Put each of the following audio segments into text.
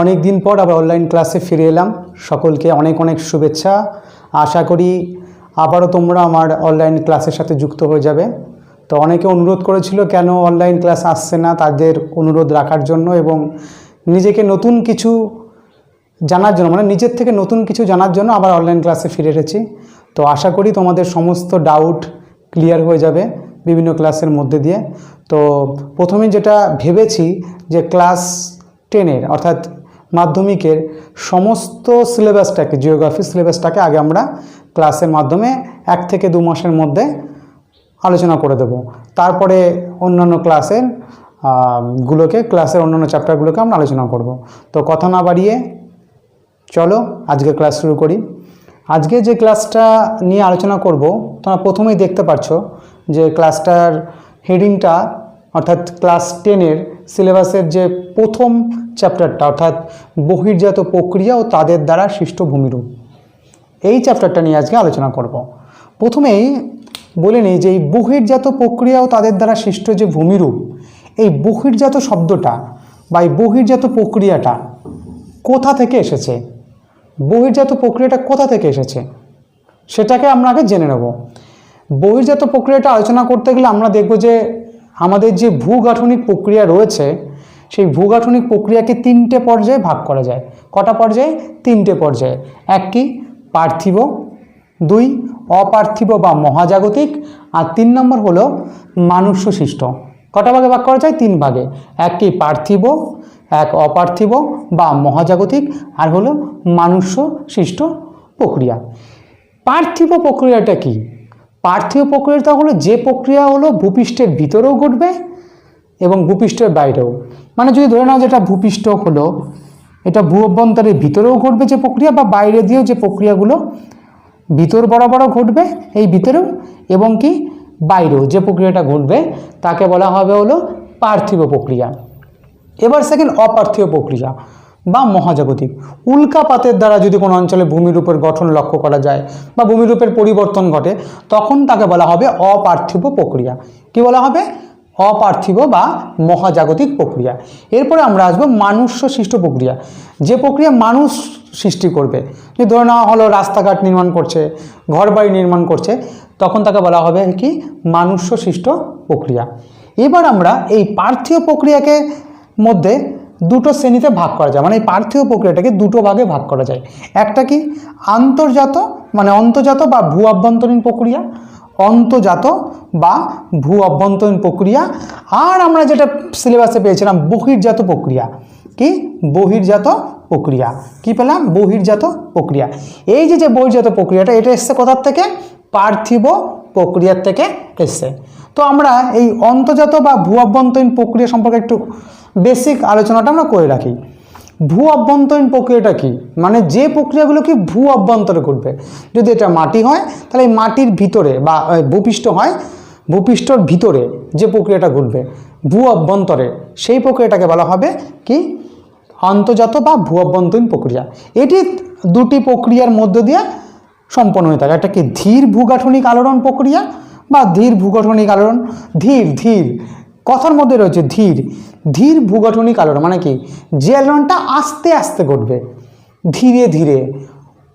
অনেক দিন পর আবার অনলাইন ক্লাসে ফিরে এলাম। সকলকে অনেক অনেক শুভেচ্ছা। আশা করি আবারও তোমরা আমার অনলাইন ক্লাসের সাথে যুক্ত হয়ে যাবে। তো অনেকে অনুরোধ করেছিল, কেন অনলাইন ক্লাস আসছে না তাদের অনুরোধ রাখার জন্য এবং নিজেকে নতুন কিছু জানার জন্য মানে নিজের থেকে নতুন কিছু জানার জন্য আবার অনলাইন ক্লাসে ফিরে এসেছি। তো আশা করি তোমাদের সমস্ত ডাউট ক্লিয়ার হয়ে যাবে বিভিন্ন ক্লাসের মধ্যে দিয়ে। তো প্রথমে যেটা ভেবেছি যে ক্লাস টেনের অর্থাৎ মাধ্যমিকের সমস্ত সিলেবাসটাকে জিওগ্রাফি সিলেবাসটাকে আগে আমরা ক্লাসের মাধ্যমে এক থেকে দু মাসের মধ্যে আলোচনা করে দেব। তারপরে অন্যান্য ক্লাসের গুলোকে ক্লাসের অন্যান্য চ্যাপ্টারগুলোকে আমরা আলোচনা করব। তো কথা না বাড়িয়ে চলো আজকে ক্লাস শুরু করি। আজকে যে ক্লাসটা নিয়ে আলোচনা করব, তোমরা প্রথমেই দেখতে পাচ্ছ যে ক্লাসটার হেডিংটা অর্থাৎ ক্লাস টেনের সিলেবাসের যে প্রথম চ্যাপ্টারটা, অর্থাৎ বহির্জাত প্রক্রিয়া ও তাদের দ্বারা সৃষ্ট ভূমিরূপ এই চ্যাপ্টারটা নিয়ে আজকে আলোচনা করব। প্রথমেই বলে নিই যে এই বহির্জাত প্রক্রিয়া ও তাদের দ্বারা সৃষ্ট যে ভূমিরূপ, এই বহির্জাত শব্দটা বা এই বহির্জাত প্রক্রিয়াটা কোথা থেকে এসেছে? বহির্জাত প্রক্রিয়াটা কোথা থেকে এসেছে? সেটাকে আমরা আগে জেনে নেব। বহির্জাত প্রক্রিয়াটা আলোচনা করতে গেলে আমরা দেখব যে আমাদের যে ভূগাঠনিক প্রক্রিয়া রয়েছে, সেই ভূগাঠনিক প্রক্রিয়াকে তিনটে পর্যায়ে ভাগ করা যায়। কটা পর্যায়ে? তিনটে পর্যায়ে। এক কি? পার্থিব। দুই, অপার্থিব বা মহাজাগতিক। আর তিন নম্বর হলো মানুষ্য সৃষ্ট কটা ভাগে ভাগ করা যায়? তিন ভাগে। এক কি পার্থিব, এক অপার্থিব বা মহাজাগতিক। আর হলো মানুষ্য সৃষ্ট প্রক্রিয়া। পার্থিব প্রক্রিয়াটা কি? পার্থিব প্রক্রিয়াটা হলো যে প্রক্রিয়া হলো ভূপৃষ্ঠের ভিতরেও ঘটবে এবং ভূপৃষ্ঠের বাইরেও। মানে যদি ধরে নাও যেটা ভূপৃষ্ঠ হলো, এটা ভূ অভ্যন্তরের ভিতরেও ঘটবে যে প্রক্রিয়া বা বাইরে দিয়েও যে প্রক্রিয়াগুলো ভিতর বরাবরও ঘটবে এই ভিতরেও এবং কি বাইরেও যে প্রক্রিয়াটা ঘটবে তাকে বলা হবে হলো পার্থিব প্রক্রিয়া। এবার সেকেন্ড অপার্থিব প্রক্রিয়া। বা মহাজাগতিক। উল্কাপাতের দ্বারা যদি কোনো অঞ্চলে ভূমিরূপের গঠন লক্ষ্য করা যায় বা ভূমিরূপের পরিবর্তন ঘটে, তখন তাকে বলা হবে অপার্থিব প্রক্রিয়া। কি বলা হবে? অপার্থিব বা মহাজাগতিক প্রক্রিয়া। এরপরে আমরা আসব মানুষ্য সৃষ্ট প্রক্রিয়া। যে প্রক্রিয়া মানুষ সৃষ্টি করবে যে ধরে নেওয়া হলো রাস্তাঘাট নির্মাণ করছে, ঘরবাড়ি নির্মাণ করছে, তখন তাকে বলা হবে কি? মানুষ্য সৃষ্ট প্রক্রিয়া। এবার আমরা এই পার্থিব প্রক্রিয়াকে মধ্যে দুটো শ্রেণীতে ভাগ করা যায়। মানে এই পার্থিব প্রক্রিয়াটাকে দুটো ভাগে ভাগ করা যায়। একটা কি? আন্তর্জাত মানে অন্তর্জাত বা ভূ অভ্যন্তরীণ প্রক্রিয়া, অন্তর্জাত বা ভূ অভ্যন্তরীণ প্রক্রিয়া। আর আমরা যেটা সিলেবাসে পেয়েছিলাম, বহির্জাত প্রক্রিয়া। কি? বহির্জাত প্রক্রিয়া। কি পেলাম? বহির্জাত প্রক্রিয়া। এই যে যে বহির্জাত প্রক্রিয়াটা, এটা এসছে কোথার থেকে? পার্থিব প্রক্রিয়ার থেকে এসছে। তো আমরা এই অন্তর্জাত বা ভূ অভ্যন্তরীণ প্রক্রিয়া সম্পর্কে একটু বেসিক আলোচনাটা আমরা করে রাখি। ভূ অভ্যন্তরীণ প্রক্রিয়াটা কি? মানে যে প্রক্রিয়াগুলো কি ভূ অভ্যন্তরে ঘটবে। যদি এটা মাটি হয়, তাহলে এই মাটির ভিতরে বা ভূপৃষ্ঠ হয়, ভূপৃষ্ঠর ভিতরে যে প্রক্রিয়াটা ঘটবে, ভূ অভ্যন্তরে সেই প্রক্রিয়াটাকে বলা হবে কি? আন্তর্জাত বা ভূ অভ্যন্তরীণ প্রক্রিয়া। এটি দুটি প্রক্রিয়ার মধ্য দিয়ে সম্পন্ন হয়ে থাকে। একটা কি ধীর ভূগাঠনিক আলোড়ন প্রক্রিয়া বা ধীর ভূগঠনিক আলোড়ন? ধীর ধীর। কথার মধ্যে রয়েছে ধীর। ধীর ভূগঠনিক আলোড়ন মানে কি? যে আলোড়নটা আস্তে আস্তে ঘটবে। ধীরে ধীরে।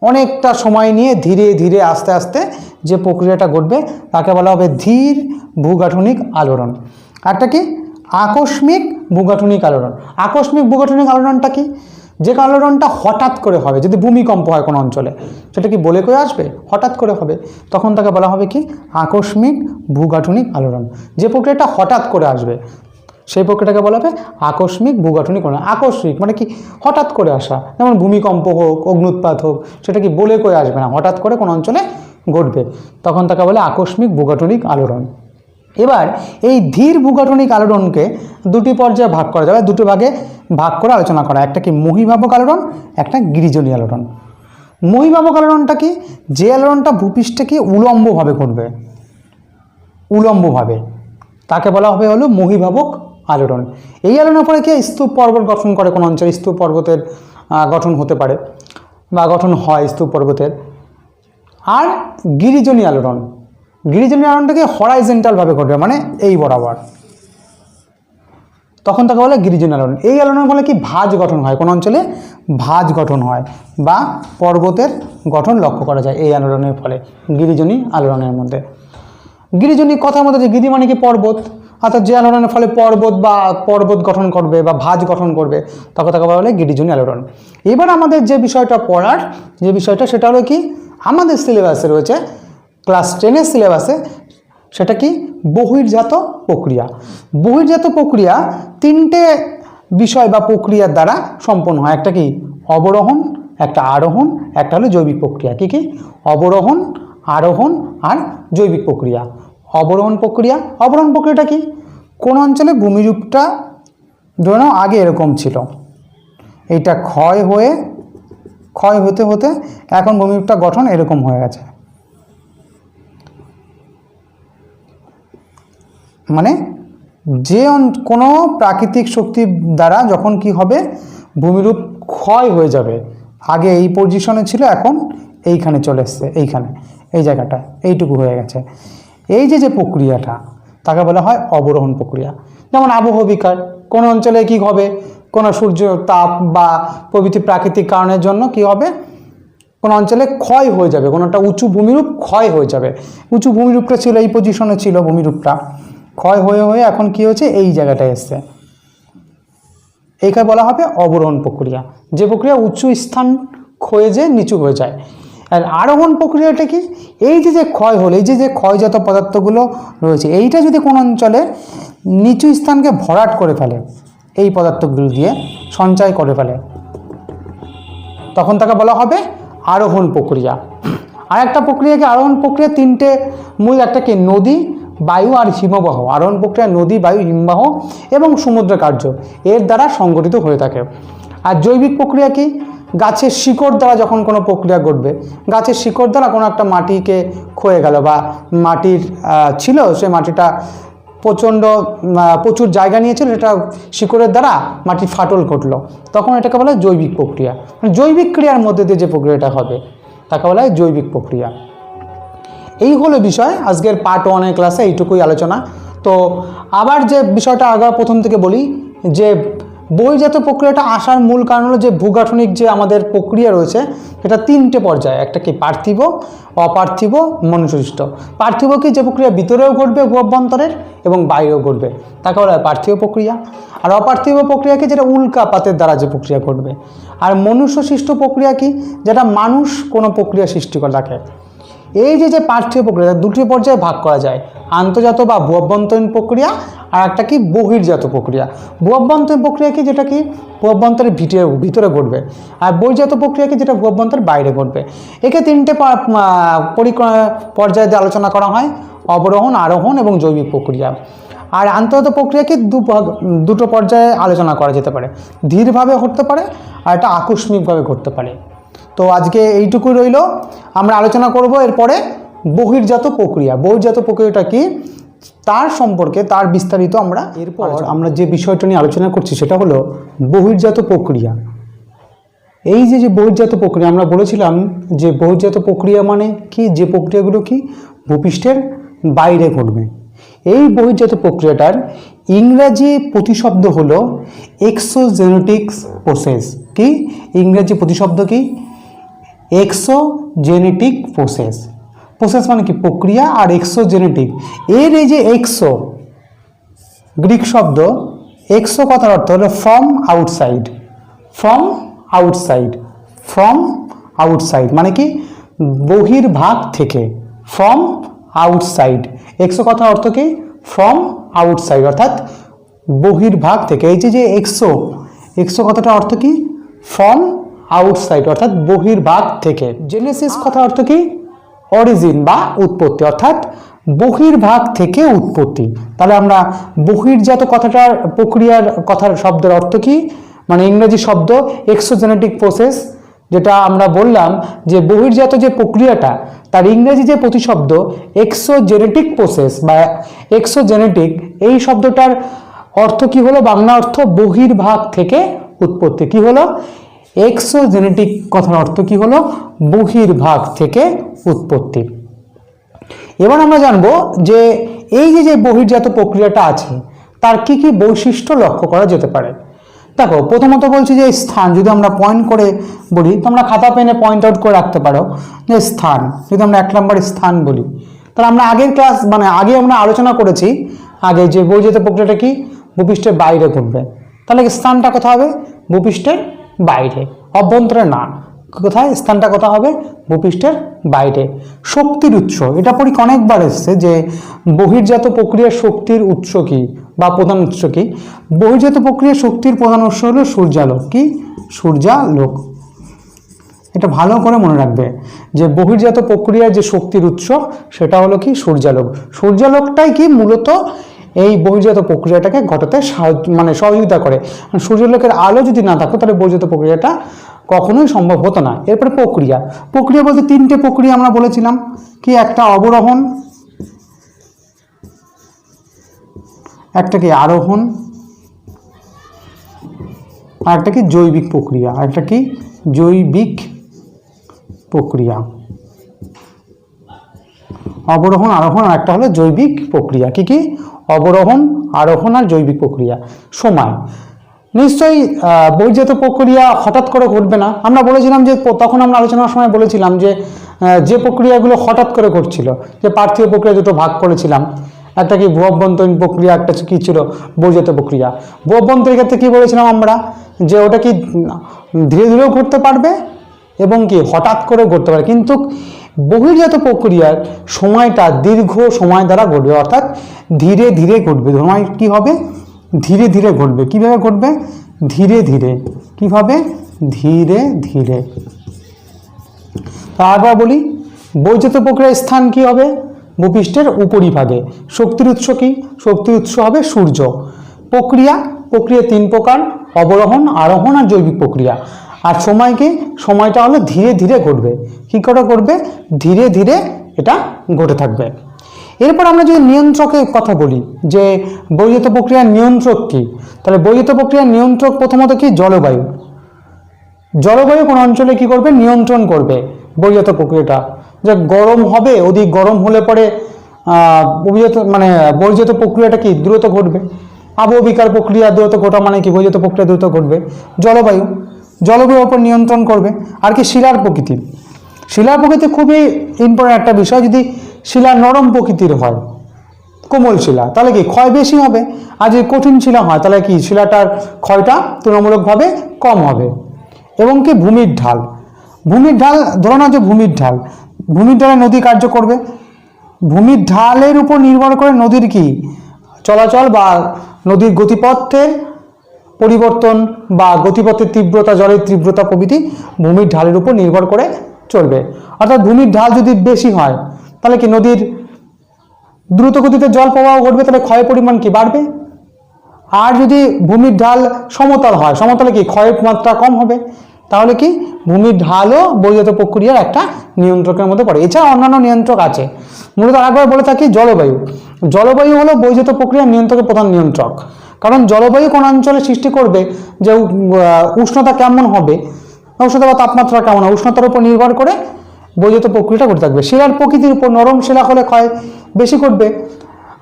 অনেকটা সময় নিয়ে ধীরে ধীরে, আস্তে আস্তে যে প্রক্রিয়াটা ঘটবে, তাকে বলা হবে ধীর ভূগাঠনিক আলোড়ন। একটা কি? আকস্মিক ভূগাঠনিক আলোড়ন। আকস্মিক ভূগাঠনিক আলোড়নটা কি? যে আলোড়নটা হঠাৎ করে হবে, যদি ভূমিকম্প হয় কোনো অঞ্চলে, সেটা কি বলে করে আসবে? হঠাৎ করে হবে। তখন তাকে বলা হবে কি? আকস্মিক ভূগাঠনিক আলোড়ন। যে প্রক্রিয়াটা হঠাৎ করে আসবে, সেই প্রক্রিয়াটাকে বলা হবে আকস্মিক ভূগাঠনিক আলোড়ন। আকস্মিক মানে কি? হঠাৎ করে আসা। যেমন ভূমিকম্প হোক, অগ্নুৎপাত হোক, সেটা কি বলে করে আসবে না? হঠাৎ করে কোনো অঞ্চলে ঘটবে। তখন তাকে বলে আকস্মিক ভূগাঠনিক আলোড়ন। এবার এই ধীর ভূগাঠনিক আলোড়নকে দুটি পর্যায়ে ভাগ করা যাবে। দুটো ভাগে ভাগ করে আলোচনা করা। একটা কি মহিভাবক আলোড়ন, একটা গিরিজনী আলোড়ন। মহিভাবক আলোড়নটা কি? যে আলোড়নটা ভূপৃষ্ঠে কি উলম্বভাবে ঘটবে উলম্বভাবে। তাকে বলা হবে হলো মহিভাবক আলোড়ন। এই আলোড়নের পরে কি স্তূপ পর্বত গঠন করে কোনো অঞ্চলে। স্তূপ পর্বতের গঠন হতে পারে বা গঠন হয় স্তূপ পর্বতের। আর গিরিজনী আলোড়ন। গিরিজনী আলোড়নটাকে হরাইজেন্টালভাবে ঘটবে মানে এই বরাবর। তখন তাকে বলে গিরিজন আলোড়ন এই আলোড়নের ফলে কি ভাঁজ গঠন হয়? কোন অঞ্চলে ভাঁজ গঠন হয় বা পর্বতের গঠন লক্ষ্য করা যায় এই আলোড়নের ফলে, গিরিজনী আলোড়নের মধ্যে। গিরিজনী কথার মধ্যে যে গিরি মানে কি পর্বত? অর্থাৎ যে আলোড়নের ফলে পর্বত বা পর্বত গঠন করবে বা ভাঁজ গঠন করবে, তখন তাকে বলা বলে গিরিজনী আলোড়ন। এবার আমাদের যে বিষয়টা পড়ার যে বিষয়টা, সেটা হলো কি? আমাদের সিলেবাসে রয়েছে ক্লাস টেনের সিলেবাসে সেটা কি? বহির্জাত প্রক্রিয়া। বহির্জাত প্রক্রিয়া তিনটে বিষয় বা প্রক্রিয়ার দ্বারা সম্পন্ন হয়। একটা কি? অবরোহণ, একটা আরোহণ, একটা হলো জৈবিক প্রক্রিয়া। কি কি? অবরোহণ, আরোহণ আর জৈবিক প্রক্রিয়া। অবরোহণ প্রক্রিয়া, অবরোহণ প্রক্রিয়াটা কি? কোন অঞ্চলে ভূমিরূপটা ধরে আগে এরকম ছিল। এইটা ক্ষয় হয়ে, ক্ষয় হতে হতে এখন ভূমিরূপটা গঠন এরকম হয়ে গেছে। মানে যে কোনো প্রাকৃতিক শক্তি দ্বারা যখন কি হবে, ভূমিরূপ ক্ষয় হয়ে যাবে। আগে এই পজিশনে ছিল, এখন এইখানে চলে এসছে, এইখানে। এই জায়গাটা, এইটুকু হয়ে গেছে। এই যে যে প্রক্রিয়াটা, তাকে বলা হয় অবরোহণ প্রক্রিয়া। যেমন আবহাওয়া বিকার, কোনো অঞ্চলে কি হবে? কোনো সূর্য তাপ বা প্রভৃতি প্রাকৃতিক কারণের জন্য কি হবে? কোনো অঞ্চলে ক্ষয় হয়ে যাবে, কোনো একটা উঁচু ভূমিরূপ ক্ষয় হয়ে যাবে। উঁচু ভূমিরূপটা ছিল, এই পজিশনে ছিল ভূমিরূপটা। ক্ষয় হয়ে হয়ে এখন কি হয়েছে? এই জায়গাটায় এসছে। এইখানে বলা হবে অবরোহণ প্রক্রিয়া। যে প্রক্রিয়া উঁচু স্থান ক্ষয়ে যে নিচু হয়ে যায়। আর আরোহণ প্রক্রিয়াটা কি? এই যে যে ক্ষয় হলো, এই যে যে ক্ষয়জাত পদার্থগুলো রয়েছে, এইটা যদি কোনো অঞ্চলে নিচু স্থানকে ভরাট করে ফেলে, এই পদার্থগুলো দিয়ে সঞ্চয় করে ফেলে, তখন তাকে বলা হবে আরোহণ প্রক্রিয়া। আর একটা প্রক্রিয়াকে আরোহণ প্রক্রিয়া তিনটে মূল, একটা কি নদী বায়ু আর হিমবাহ, আরোহণ প্রক্রিয়া, নদী, বায়ু, হিমবাহ এবং সমুদ্র কার্য এর দ্বারা সংগঠিত হয়ে থাকে। আর জৈবিক প্রক্রিয়া কি? গাছের শিকড় দ্বারা যখন কোনো প্রক্রিয়া ঘটবে, গাছের শিকড় দ্বারা কোনো একটা মাটিকে ক্ষয়ে গেল বা মাটির ছিল, সে মাটিটা প্রচণ্ড প্রচুর জায়গা নিয়েছিল এটা শিকড়ের দ্বারা মাটির ফাটল ঘটলো। তখন এটাকে বলা হয় জৈবিক প্রক্রিয়া। মানে জৈবিক ক্রিয়ার মধ্যে দিয়ে যে প্রক্রিয়াটা হবে, তাকে বলা হয় জৈবিক প্রক্রিয়া। এই হলো বিষয়। আজকের পার্ট ওয়ানের ক্লাসে এইটুকুই আলোচনা। তো আবার যে বিষয়টা আবার প্রথম থেকে বলি, যে বহির্জাত প্রক্রিয়াটা আসার মূল কারণ হলো যে ভূগাঠনিক যে আমাদের প্রক্রিয়া রয়েছে, সেটা তিনটে পর্যায়ে। একটা কি পার্থিব, অপার্থিব মনুষ্যসৃষ্ট পার্থিব কি যে প্রক্রিয়া ভিতরেও ঘটবে অভ্যন্তরের এবং বাইরেও ঘটবে? তাকে বলা হয় পার্থিব প্রক্রিয়া। আর অপার্থিব প্রক্রিয়াকে যেটা উল্কাপাতের দ্বারা যে প্রক্রিয়া ঘটবে। আর মনুষ্য সৃষ্ট প্রক্রিয়া কি? যেটা মানুষ কোনো প্রক্রিয়া সৃষ্টি করে রাখে। এই যে যে পার্থিব প্রক্রিয়া, দুটি পর্যায়ে ভাগ করা যায়। আন্তর্জাত বা ভূ অভ্যন্তরীণ প্রক্রিয়া আর একটা কি বহির্জাত প্রক্রিয়া। ভূ অভ্যন্তরীণ প্রক্রিয়া কি? যেটা কি ভূ অভ্যন্তরের ভিতরে ভিতরে ঘটবে। আর বহির্জাত প্রক্রিয়া কি? যেটা ভূ অভ্যন্তরের বাইরে ঘটবে। একে তিনটে পর্যায়ে আলোচনা করা হয়। অবরোহণ, আরোহণ এবং জৈবিক প্রক্রিয়া। আর আন্তর্জাত প্রক্রিয়াকে দু দুটো পর্যায়ে আলোচনা করা যেতে পারে। ধীরভাবে ঘটতে পারে আর এটা আকস্মিকভাবে ঘটতে পারে। তো আজকে এইটুকু রইল। আমরা আলোচনা করব এরপরে বহির্জাত প্রক্রিয়া। বহির্জাত প্রক্রিয়াটা কি? তার সম্পর্কে তার বিস্তারিত আমরা এরপর আমরা যে বিষয়টা নিয়ে আলোচনা করছি সেটা হলো বহির্জাত প্রক্রিয়া। এই যে যে বহির্জাত প্রক্রিয়া আমরা বলেছিলাম যে বহির্জাত প্রক্রিয়া মানে কি? যে প্রক্রিয়াগুলো কি? ভূপৃষ্ঠের বাইরে ঘটবে। এই বহির্জাত প্রক্রিয়াটার ইংরাজি প্রতিশব্দ হলো এক্সোজেনেটিক্স প্রসেস কি? ইংরাজি প্রতিশব্দ কি? এক্সোজেনেটিক প্রসেস প্রসেস মানে কি? প্রক্রিয়া আর এক্সোজেনেটিক এর এই যে এক্সো গ্রিক শব্দ এক্সো কথার অর্থ হলো from outside from outside from outside মানে কি? বহির্ভাগ থেকে। ফ্রম আউটসাইড এক্সো কথার অর্থ কি? ফ্রম আউটসাইড অর্থাৎ বহির্ভাগ থেকে। এই যে যে এক্সো এক্সো কথাটার অর্থ কি? ফ্রম আউটসাইড অর্থাৎ বহির্ভাগ থেকে। জেনেসিস কথা অর্থ কি? অরিজিন বা উৎপত্তি অর্থাৎ বহির্ভাগ থেকে উৎপত্তি। তাহলে আমরা বহির্জাত কথাটার প্রক্রিয়ার কথার শব্দের অর্থ কি? মানে ইংরেজি শব্দ এক্সোজেনেটিক প্রসেস যেটা আমরা বললাম যে বহির্জাত যে প্রক্রিয়াটা তার ইংরেজি যে প্রতিশব্দ এক্সোজেনেটিক প্রসেস বা এক্সোজেনেটিক এই শব্দটার অর্থ কি হলো? বাংলা অর্থ বহির্ভাগ থেকে উৎপত্তি। কি হলো? এক্সোজেনেটিক কথার অর্থ কি হলো? বহির্ভাগ থেকে উৎপত্তি। এবার আমরা জানব যে এই যে যে বহির্জাত প্রক্রিয়াটা আছে, তার কি কি বৈশিষ্ট্য লক্ষ্য করা যেতে পারে? দেখো, প্রথমত বলছি যে স্থান, যদি আমরা পয়েন্ট করে বলি তোমরা খাতা পেনে পয়েন্ট আউট করে রাখতে পারো যে স্থান। যদি আমরা এক নম্বর স্থান বলি, তাহলে আমরা আগের ক্লাস মানে আগে আমরা আলোচনা করেছি, আগে যে বৈজিত প্রক্রিয়াটা কি? ভূপৃষ্ঠের বাইরে ঘটবে। তাহলে স্থানটা কোথায় হবে? ভূপৃষ্ঠের বাইরে, অভ্যন্তরে না। কোথায়? স্থানটা কোথায় হবে? ভূপৃষ্ঠের বাইরে। শক্তির উৎস, এটা পরীক্ষা অনেকবার এসছে যে বহির্জাত প্রক্রিয়ার শক্তির উৎস কি বা প্রধান উৎস কি? বহির্জাত প্রক্রিয়ার শক্তির প্রধান উৎস হলো সূর্যালোক। কি? সূর্যালোক। এটা ভালো করে মনে রাখবে যে বহির্জাত প্রক্রিয়ার যে শক্তির উৎস, সেটা হলো কি? সূর্যালোক। সূর্যালোকটাই কি? মূলত এই বহির্জাত প্রক্রিয়াটাকে ঘটাতে মানে সহযোগিতা করে। কারণ সূর্যালোকের আলো যদি না থাকতো, তাহলে বহির্জাত প্রক্রিয়াটা কখনোই সম্ভব হতো না। এরপরে প্রক্রিয়া। প্রক্রিয়া বলতে তিনটে প্রক্রিয়া আমরা বলেছিলাম। কি একটা অবরোহণ, একটা কি আরোহণ, আর একটা কি জৈবিক প্রক্রিয়া, আর একটা কি জৈবিক প্রক্রিয়া। অবরোহণ, আরোহণ, আর একটা হলো জৈবিক প্রক্রিয়া। কি কি? অবরোহণ, আরোহণ আর জৈবিক প্রক্রিয়া। সময়। নিশ্চয়ই বহির্জাত প্রক্রিয়া হঠাৎ করে ঘটবে না। আমরা বলেছিলাম যে তখন আমরা আলোচনার সময় বলেছিলাম যে যে প্রক্রিয়াগুলো হঠাৎ করে ঘটছিল, যে পার্থিব প্রক্রিয়া দুটো ভাগ করেছিলাম। একটা কি ভূ অভ্যন্তরীণ প্রক্রিয়া, একটা কি ছিল বহির্জাত প্রক্রিয়া। ভূ অভ্যন্তরীণ ক্ষেত্রে কী বলেছিলাম আমরা? যে ওটা কি ধীরে ধীরেও ঘটতে পারবে? এবং কি হঠাৎ করে ঘটতে পারে। কিন্তু বহির্জাত প্রক্রিয়ার সময়টা দীর্ঘ সময় দ্বারা ঘটবে। অর্থাৎ ধীরে ধীরে ঘটবে। সময় কি হবে? ধীরে ধীরে ঘটবে। কীভাবে ঘটবে? ধীরে ধীরে। কীভাবে ধীরে ধীরে। আবার বলি বৈদ্যুত প্রক্রিয়ার স্থান কি হবে? ভূপৃষ্ঠের উপরিভাগে। শক্তির উৎস কি? শক্তির উৎস হবে সূর্য। প্রক্রিয়া প্রক্রিয়া তিন প্রকার, অবরোহণ, আরোহণ আর জৈবিক প্রক্রিয়া। আর সময় কি? সময়টা হলো ধীরে ধীরে ঘটবে। কী করে ঘটবে? ধীরে ধীরে এটা ঘটে থাকবে। এরপর আমরা যদি নিয়ন্ত্রকের কথা বলি, যে বৈদ্যুত প্রক্রিয়ার নিয়ন্ত্রক কি? তাহলে বৈদ্যুত প্রক্রিয়ার নিয়ন্ত্রক প্রথমত কি? জলবায়ু। জলবায়ু কোন অঞ্চলে কি করবে? নিয়ন্ত্রণ করবে বৈজাত প্রক্রিয়াটা। যে গরম হবে, অধিক গরম হলে পরে অভিজাত মানে বৈজাত প্রক্রিয়াটা কি? দ্রুত ঘটবে। আবহবিকার প্রক্রিয়া দ্রুত ঘটা মানে কি? বৈজাত প্রক্রিয়া দ্রুত ঘটবে। জলবায়ু। জলবায়ুর ওপর নিয়ন্ত্রণ করবে। আর কি শিলার প্রকৃতি। শিলার প্রকৃতি খুবই ইম্পর্টেন্ট একটা বিষয়। যদি শিলা নরম প্রকৃতির হয়, কোমল শিলা, তাহলে কি ক্ষয় বেশি হবে? আর যদি কঠিন শিলা হয়, তাহলে কি শিলাটার ক্ষয়টা তুলনামূলকভাবে কম হবে। এবং কি ভূমির ঢাল। ভূমির ঢাল ধরো না যে ভূমির ঢাল। ভূমির ঢালে নদী কার্য করবে। ভূমির ঢালের উপর নির্ভর করে নদীর কি? চলাচল বা নদীর গতিপথের পরিবর্তন বা গতিপথের তীব্রতা, জলের তীব্রতা প্রভৃতি ভূমির ঢালের উপর নির্ভর করে চলবে। অর্থাৎ ভূমির ঢাল যদি বেশি হয়, তাহলে কি নদীর দ্রুত গতিতে জল প্রবাহ ঘটবে? তাহলে ক্ষয়ের পরিমাণ কি বাড়বে? আর যদি ভূমির ঢাল সমতল হয়, সমতলে কি ক্ষয়ের মাত্রা কম হবে? তাহলে কি ভূমির ঢালও বৈদ্যুত প্রক্রিয়ার একটা নিয়ন্ত্রকের মধ্যে পড়ে। এছাড়া অন্যান্য নিয়ন্ত্রক আছে। মূলত আরেকবার বলে থাকি, জলবায়ু। জলবায়ু হলো বৈদ্যুত প্রক্রিয়ার নিয়ন্ত্রকের প্রধান নিয়ন্ত্রক। কারণ জলবায়ু কোন অঞ্চলে সৃষ্টি করবে যে উষ্ণতা কেমন হবে, উষ্ণতা বা তাপমাত্রা কেমন উষ্ণতার উপর নির্ভর করে বৈদ্যুত প্রক্রিয়াটা ঘটে থাকবে। শিলার প্রকৃতির উপর নরম শিলা হলে ক্ষয় বেশি করবে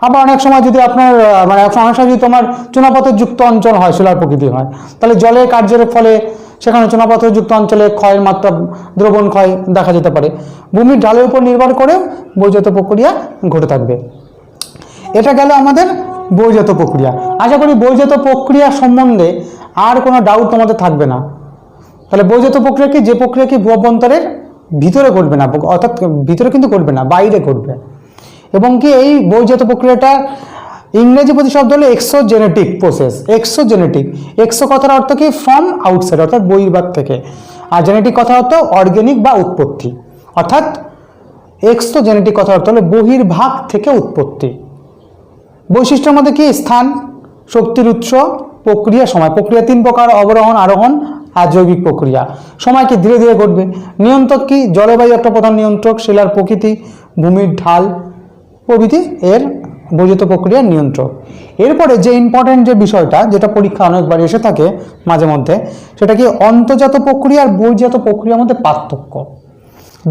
আবার অনেক সময় যদি আপনার মানে অনেক সময় যদি তোমার চুনাপাথর যুক্ত অঞ্চল হয়, শিলার প্রকৃতি হয়, তাহলে জলের কার্যের ফলে সেখানে চুনাপাথর যুক্ত অঞ্চলে ক্ষয়ের মাত্রা, দ্রবণ ক্ষয় দেখা যেতে পারে। ভূমির ঢালের উপর নির্ভর করে বৈদ্যুত প্রক্রিয়া ঘটে থাকবে। এটা গেল আমাদের বৈজাত প্রক্রিয়া। আশা করি বৈজাত প্রক্রিয়া সম্বন্ধে আর কোনো ডাউট তোমাদের থাকবে না। তাহলে বৈজাত প্রক্রিয়া কি? যে প্রক্রিয়া কি ভূ অভ্যন্তরের ভিতরে ঘটবে না, অর্থাৎ ভিতরে কিন্তু ঘটবে না, বাইরে ঘটবে। এবং কি এই বৈজাত প্রক্রিয়াটা ইংরেজি প্রতিশব্দ হলো এক্সোজেনেটিক প্রসেস এক্সোজেনেটিক এক্সো কথার অর্থ কি? ফ্রম আউটসাইড অর্থাৎ বহির্ভাগ থেকে। আর জেনেটিক কথা অর্থ অর্গ্যানিক বা উৎপত্তি। অর্থাৎ এক্সোজেনেটিক কথা অর্থ হলো বহির্ভাগ থেকে উৎপত্তি। বৈশিষ্ট্যের মধ্যে কি? স্থান, শক্তির উৎস, প্রক্রিয়া, সময়। প্রক্রিয়া তিন প্রকার অবরোহণ আরোহণ, আর জৈবিক প্রক্রিয়া। সময় কি ধীরে ধীরে ঘটবে? নিয়ন্ত্রক কি? জলবায়ু একটা প্রধান নিয়ন্ত্রক, শিলার প্রকৃতি, ভূমির ঢাল, প্রভৃতি এর বৈদ্যুত প্রক্রিয়ার নিয়ন্ত্রক। এরপরে যে ইম্পর্টেন্ট যে বিষয়টা, যেটা পরীক্ষা অনেকবার এসে থাকে মাঝে মধ্যে, সেটা কি? অন্তর্জাত প্রক্রিয়া আর বহির্জাত প্রক্রিয়ার মধ্যে পার্থক্য।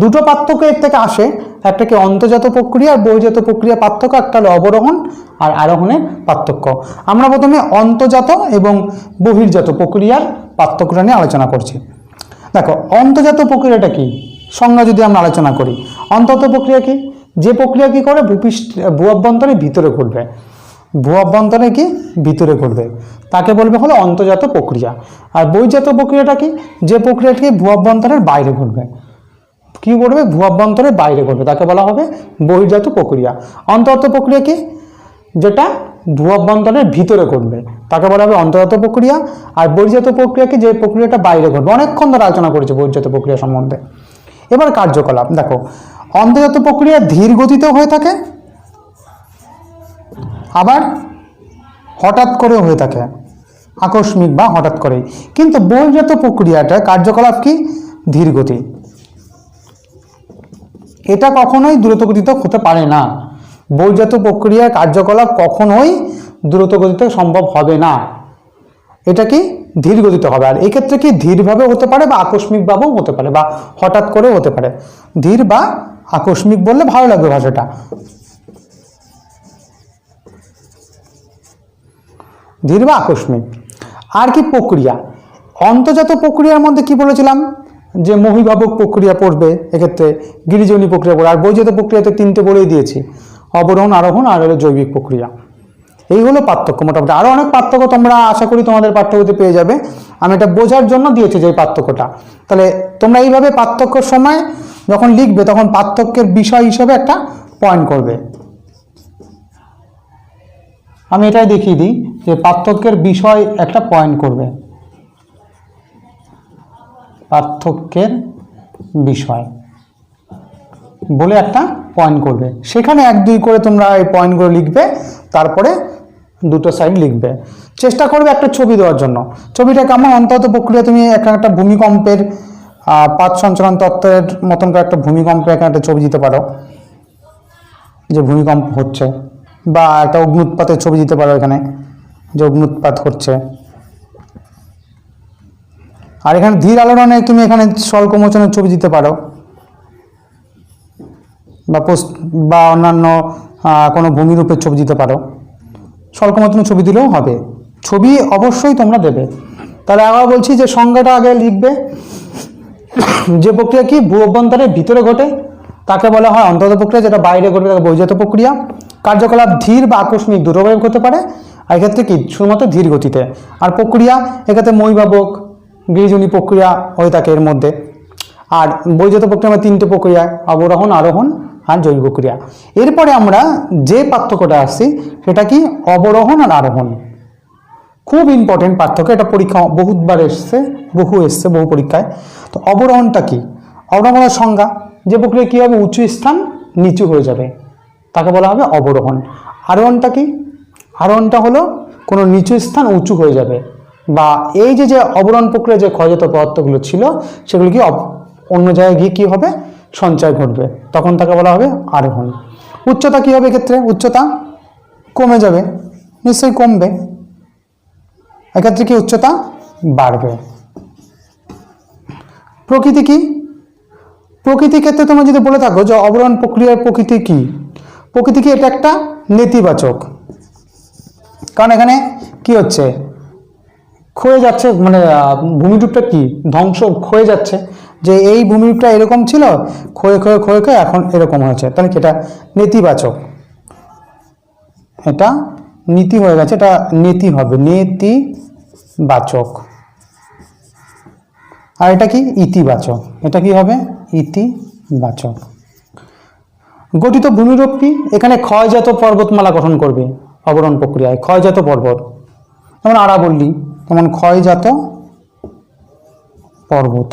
দুটো পার্থক্য এর থেকে আসে। একটা কি অন্তর্জাত প্রক্রিয়া আর বহির্জাত প্রক্রিয়া পার্থক্য, একটা হলো অবরোহণ আর আরোহণের পার্থক্য। আমরা প্রথমে অন্তর্জাত এবং বহির্জাত প্রক্রিয়ার পার্থক্যটা নিয়ে আলোচনা করছি। দেখো, অন্তর্জাত প্রক্রিয়াটা কি? সংজ্ঞা যদি আমরা আলোচনা করি, অন্তর্জাত প্রক্রিয়া কি? যে প্রক্রিয়া কি করে? ভূপৃষ্ঠ, ভূ অভ্যন্তরের ভিতরে ঘটবে ভূ অভ্যন্তরে কি? ভিতরে ঘটবে তাকে বলবে হলো অন্তর্জাত প্রক্রিয়া। আর বহির্জাত প্রক্রিয়াটা কি? যে প্রক্রিয়াটি ভূ অভ্যন্তরের বাইরে ঘটবে কি করবে ভূ অভ্যন্তরের বাইরে ঘটবে। তাকে বলা হবে বহির্জাত প্রক্রিয়া। অন্তর্জাত প্রক্রিয়া কি? যেটা ভূ অভ্যন্তরের ভিতরে ঘটবে। তাকে বলা হবে অন্তর্জাত প্রক্রিয়া। আর বহির্জাত প্রক্রিয়া কি? যে প্রক্রিয়াটা বাইরে ঘটবে। অনেকক্ষণ ধরে আলোচনা করেছে বহির্জাত প্রক্রিয়া সম্বন্ধে। এবার কার্যকলাপ। দেখো, অন্তর্জাত প্রক্রিয়া ধীর গতিতেও হয়ে থাকে, আবার হঠাৎ করেও হয়ে থাকে। আকস্মিক বা হঠাৎ করেই। কিন্তু বহির্জাত প্রক্রিয়াটা কার্যকলাপ কি? ধীর গতি এটা কখনোই দ্রুতগতিতে হতে পারে না। বহির্জাত প্রক্রিয়ার কার্যকলাপ কখনোই দ্রুতগতিতে সম্ভব হবে না। এটা কি ধীর গতিতে হবে? আর এক্ষেত্রে কি ধীরভাবে হতে পারে বা আকস্মিকভাবেও হতে পারে বা হঠাৎ করেও হতে পারে? ধীর বা আকস্মিক বললে ভালো লাগবে ভাষাটা। ধীর বা আকস্মিক। আর কি প্রক্রিয়া? অন্তর্জাত প্রক্রিয়ার মধ্যে কি বলেছিলাম? যে মহিভাবক প্রক্রিয়া পড়বে এক্ষেত্রে, গিরিজনী প্রক্রিয়া পড়বে, আর বৈজাত প্রক্রিয়াতে তিনটে বলেই দিয়েছি, অবরোহণ, আরোহণ, আর হলো জৈবিক প্রক্রিয়া। এই হলো পার্থক্য মোটামুটি। আরও অনেক পার্থক্য তোমরা আশা করি তোমাদের পাঠ্যবইতে পেয়ে যাবে। আমি এটা বোঝার জন্য দিয়েছি যে পার্থক্যটা। তাহলে তোমরা এইভাবে পার্থক্যর সময় যখন লিখবে, তখন পার্থক্যের বিষয় হিসেবে একটা পয়েন্ট করবে। আমি এটাই দেখিয়ে দিই যে পার্থক্যের বিষয় একটা পয়েন্ট করবে। পার্থক্যের বিষয়। বলে একটা পয়েন্ট করবে। সেখানে এক, দুই করে তোমরা এই পয়েন্টগুলো লিখবে, তারপরে দুটো সাইড লিখবে। চেষ্টা করবে একটা ছবি দেওয়ার জন্য। ছবিটা কেমন? অন্তত প্রক্রিয়া তুমি একটা একটা ভূমিকম্পের পাত সঞ্চালন তত্ত্বের মতন করে একটা ভূমিকম্পের এখানে একটা ছবি দিতে পারো। যে ভূমিকম্প হচ্ছে বা একটা অগ্নুৎপাতের ছবি দিতে পারো এখানে, যে অগ্নুৎপাত হচ্ছে। আর এখানে ধীর আলোড়নে তুমি এখানে স্বল্পমোচনের ছবি দিতে পারো। বা পোস্ট, বা অন্যান্য কোনো ভূমিরূপের ছবি দিতে পারো। স্বল্পমোচনের ছবি দিলেও হবে। ছবি অবশ্যই তোমরা দেবে। তাহলে আবার বলছি যে সংজ্ঞাটা আগে লিখবে। যে প্রক্রিয়া কি? ভূ অভ্যন্তরের ভিতরে ঘটে। তাকে বলা হয় অন্তত প্রক্রিয়া, যেটা বাইরে ঘটবে তাকে বৈজাত প্রক্রিয়া। কার্যকলাপ ধীর বা আকস্মিক দুটোভাবে হতে পারে। আর এক্ষেত্রে কি? শুধুমাত্র ধীর গতিতে। আর প্রক্রিয়া, এক্ষেত্রে মহিভাবক গিরিজনী প্রক্রিয়া হয়ে থাকে এর মধ্যে। আর বৈজাত প্রক্রিয়া আমরা তিনটে প্রক্রিয়া, অবরোহণ, আরোহণ আর জৈব প্রক্রিয়া। এরপরে আমরা যে পার্থক্যটা আসছি, সেটা কি? অবরোহণ আর আরোহণ। খুব ইম্পর্টেন্ট পার্থক্য, এটা পরীক্ষা বহুতবার এসছে, বহু এসছে, বহু পরীক্ষায়। তো অবরোহণটা কি? অবরোহণের সংজ্ঞা, যে প্রক্রিয়া কী হবে? উঁচু স্থান নিচু হয়ে যাবে। তাকে বলা হবে অবরোহণ। আরোহণটা কি? আরোহণটা হলো কোনো নিচু স্থান উঁচু হয়ে যাবে। বা এই যে যে অবরোহণ প্রক্রিয়া যে ক্ষয়জাত পদার্থগুলো ছিল, সেগুলো কি অন্য জায়গায় গিয়ে কী হবে? সঞ্চয় ঘটবে। তখন তাকে বলা হবে আরোহণ। উচ্চতা কী হবে এক্ষেত্রে? উচ্চতা কমে যাবে। নিশ্চয়ই কমবে। এক্ষেত্রে কি উচ্চতা বাড়বে? প্রকৃতি কি? প্রকৃতির ক্ষেত্রে তোমরা যদি বলে থাকো যে অবরণ প্রক্রিয়ার প্রকৃতি কি? প্রকৃতি কি এটা একটা নেতিবাচক? কারণ এখানে কি হচ্ছে? ক্ষয়ে যাচ্ছে মানে ভূমিরূপটা কি? ধ্বংস ক্ষয়ে যাচ্ছে। যে এই ভূমিরূপটা এরকম ছিল, ক্ষয়ে ক্ষয়ে ক্ষয়ে ক্ষয়ে এখন এরকম হয়েছে। তাহলে কি এটা নেতিবাচক? এটা নীতি হয়ে গেছে, এটা নেতি হবে। নেতিবাচক। আর এটা কি? ইতিবাচক। এটা কি হবে? ইতিবাচক। গঠিত ভূমিরূপ কি? এখানে ক্ষয়জাত পর্বতমালা গঠন করবে, অবরণ প্রক্রিয়ায়। ক্ষয়জাত পর্বত। যেমন আরাবল্লী। যেমন ক্ষয়জাত পর্বত।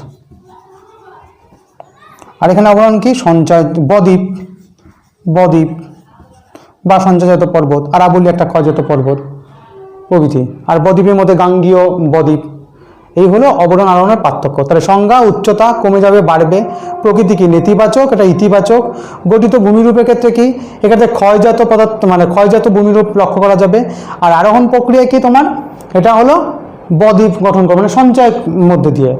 আর এখানে অবরণ কি? সঞ্চয়, বদ্বীপ বদ্বীপ বা সঞ্চয়জাত পর্বত আরাবল্লী একটা ক্ষয়জাত পর্বত প্রভৃতি। আর বদ্বীপের মধ্যে গাঙ্গীয় বদ্বীপ, এই হলো অবরণ আরোহণের পার্থক্য। তাহলে সংজ্ঞা উচ্চতা কমে যাবে, বাড়বে। প্রকৃতি কি? নেতিবাচক, এটা ইতিবাচক। গঠিত ভূমিরূপের ক্ষেত্রে কি? এক্ষেত্রে ক্ষয়জাত পদার্থ মানে ক্ষয়জাত ভূমিরূপ লক্ষ্য করা যাবে। আর আরোহণ প্রক্রিয়া কি তোমার? এটা হলো বদ্বীপ গঠন করবে মানে সঞ্চয়ের মধ্যে দিয়ে।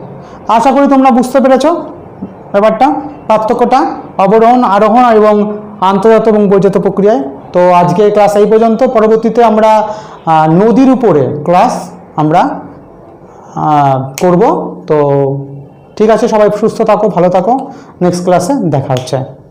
আশা করি তোমরা বুঝতে পেরেছ ব্যাপারটা। পার্থক্যটা অবরোহণ, আরোহণ এবং আন্তর্জাত এবং বৈজাত প্রক্রিয়ায়। তো আজকে ক্লাস এই পর্যন্ত। পরবর্তীতে আমরা নদীর উপরে ক্লাস আমরা করব। তো ঠিক আছে, সবাই সুস্থ থাকো, ভালো থাকো। নেক্সট ক্লাসে দেখা হচ্ছে।